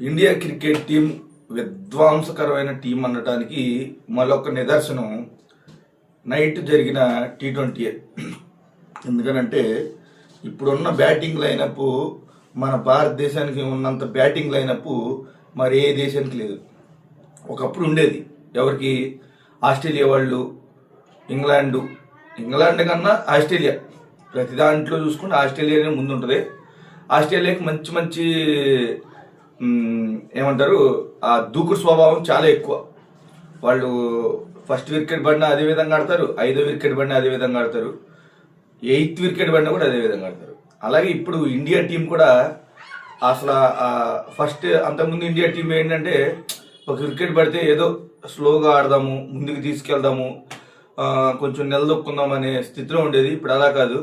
India cricket team విధ్వంసకరమైన team అనడానికి మరొక నిదర్శనం నైట్ జరిగిన టీ ట్వంటీ ఎందుకనంటే ఇప్పుడున్న బ్యాటింగ్ లైనప్ మన భారతదేశానికి ఉన్నంత బ్యాటింగ్ లైనప్ మరి ఏ దేశానికి లేదు. ఒకప్పుడు ఉండేది. ఎవరికి? ఆస్ట్రేలియా వాళ్ళు ఇంగ్లాండు. ఇంగ్లాండ్ కన్నా ఆస్ట్రేలియా. ప్రతి దాంట్లో చూసుకుంటే ఆస్ట్రేలియానే ముందుంటుంది. ఆస్ట్రేలియాకి మంచి మంచి ఏమంటారు ఆ దూకుడు స్వభావం చాలా ఎక్కువ. వాళ్ళు ఫస్ట్ వికెట్ పడినా అదే విధంగా ఆడతారు ఐదో వికెట్ పడినా అదే విధంగా ఆడతారు ఎయిత్ వికెట్ పడినా కూడా అదే విధంగా ఆడతారు. అలాగే ఇప్పుడు ఇండియా టీం కూడా అసలు ఫస్ట్ అంతకుముందు ఇండియా టీం ఏంటంటే ఒక వికెట్ పడితే ఏదో స్లోగా ఆడదాము ముందుకు తీసుకెళ్దాము కొంచెం నిలదొక్కుందాం అనే స్థితిలో ఉండేది. ఇప్పుడు అలా కాదు.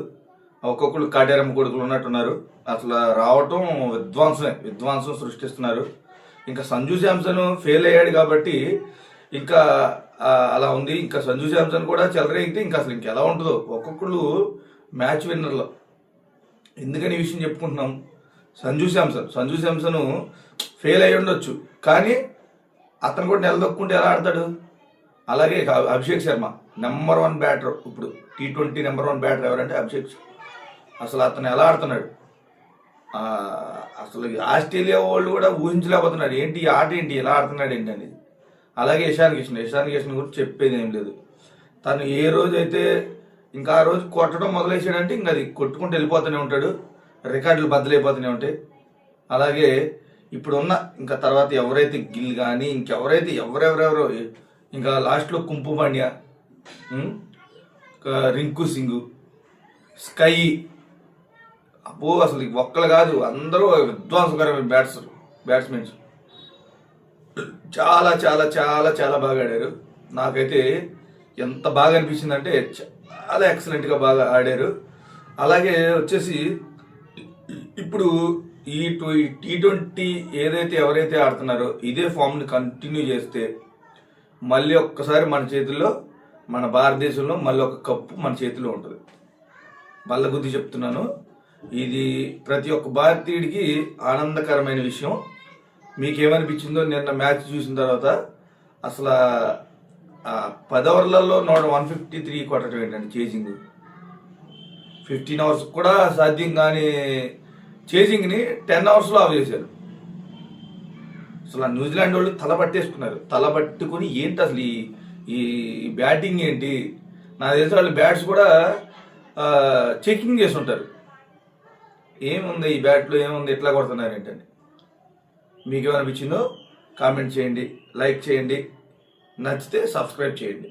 ఒక్కొక్కరు కాటేరమ్మ కొడుకులు ఉన్నట్టున్నారు. అసలు రావటం విధ్వంసమే విధ్వంసం సృష్టిస్తున్నారు. ఇంకా సంజు శాంసన్ ఫెయిల్ అయ్యాడు కాబట్టి ఇంకా అలా ఉంది. ఇంకా సంజు శాంసన్ కూడా చెలరేగితే ఇంకా అసలు ఇంకెలా ఉంటుందో. ఒక్కొక్కళ్ళు మ్యాచ్ విన్నర్లో. ఎందుకని ఈ విషయం చెప్పుకుంటున్నాం? సంజు శాంసన్ సంజు శాంసన్ ఫెయిల్ అయ్యి ఉండొచ్చు. కానీ అతను కూడా నిలదొక్కుంటే ఎలా ఆడతాడు? అలాగే Abhishek Sharma number one batter ఇప్పుడు. T twenty number one batter ఎవరంటే అభిషేక్ శర్మ. అసలు అతను ఎలా ఆడుతున్నాడు? అసలు ఆస్ట్రేలియా వాళ్ళు కూడా ఊహించలేకపోతున్నారు. ఏంటి ఆట ఏంటి? ఎలా ఆడుతున్నాడు ఏంటి అనేది. అలాగే ఇషాన్ కిషన్ ఇషాన్ కిషన్ గురించి చెప్పేది ఏం లేదు. తను ఏ రోజైతే ఇంకా ఆ రోజు కొట్టడం మొదలేసాడంటే ఇంకా అది కొట్టుకుంటూ వెళ్ళిపోతూనే ఉంటాడు. రికార్డులు బద్దలైపోతూనే ఉంటాయి. అలాగే ఇప్పుడున్న ఇంకా తర్వాత ఎవరైతే గిల్ కానీ ఇంకెవరైతే ఎవరెవరెవరో ఇంకా లాస్ట్లో కుంపు పాండ్యా రింకు సింగ్ స్కై అబ్బో అసలు ఒక్కలు కాదు అందరూ విధ్వంసకరమైన బ్యాట్స్ బ్యాట్స్మెన్స్ చాలా చాలా చాలా చాలా బాగా ఆడారు. నాకైతే ఎంత బాగా అనిపించిందంటే చాలా ఎక్సలెంట్గా బాగా ఆడారు. అలాగే వచ్చేసి ఇప్పుడు ఈ టీ ట్వంటీ ఏదైతే ఎవరైతే ఆడుతున్నారో ఇదే ఫామ్ని కంటిన్యూ చేస్తే మళ్ళీ ఒక్కసారి మన చేతుల్లో మన భారతదేశంలో మళ్ళీ ఒక కప్పు మన చేతిలో ఉంటుంది. వాళ్ళ గుద్ది చెప్తున్నాను. ఇది ప్రతి ఒక్క భారతీయుడికి ఆనందకరమైన విషయం. మీకేమనిపించిందో నిన్న మ్యాచ్ చూసిన తర్వాత అసలు పది ఓవర్లలో నూట వన్ ఫిఫ్టీ త్రీ కొట్టడం ఏంటండి చేసింగ్ ఫిఫ్టీన్ అవర్స్ కూడా సాధ్యం కానీ చేసింగ్ని టెన్ అవర్స్లో ఆఫ్ చేశారు. అసలు ఆ న్యూజిలాండ్ వాళ్ళు తల పట్టేసుకున్నారు. తల పట్టుకుని ఏంటి అసలు ఈ ఈ బ్యాటింగ్ ఏంటి? నాకు తెలిసిన వాళ్ళు బ్యాట్స్ కూడా చెకింగ్ చేసి ఉంటారు. ఏముంది ఈ బ్యాట్లో ఏముంది ఎట్లా కొడుతున్నారు ఏంటండి మీకు ఏమనిపించిందో కామెంట్ చేయండి లైక్ చేయండి నచ్చితే సబ్స్క్రైబ్ చేయండి.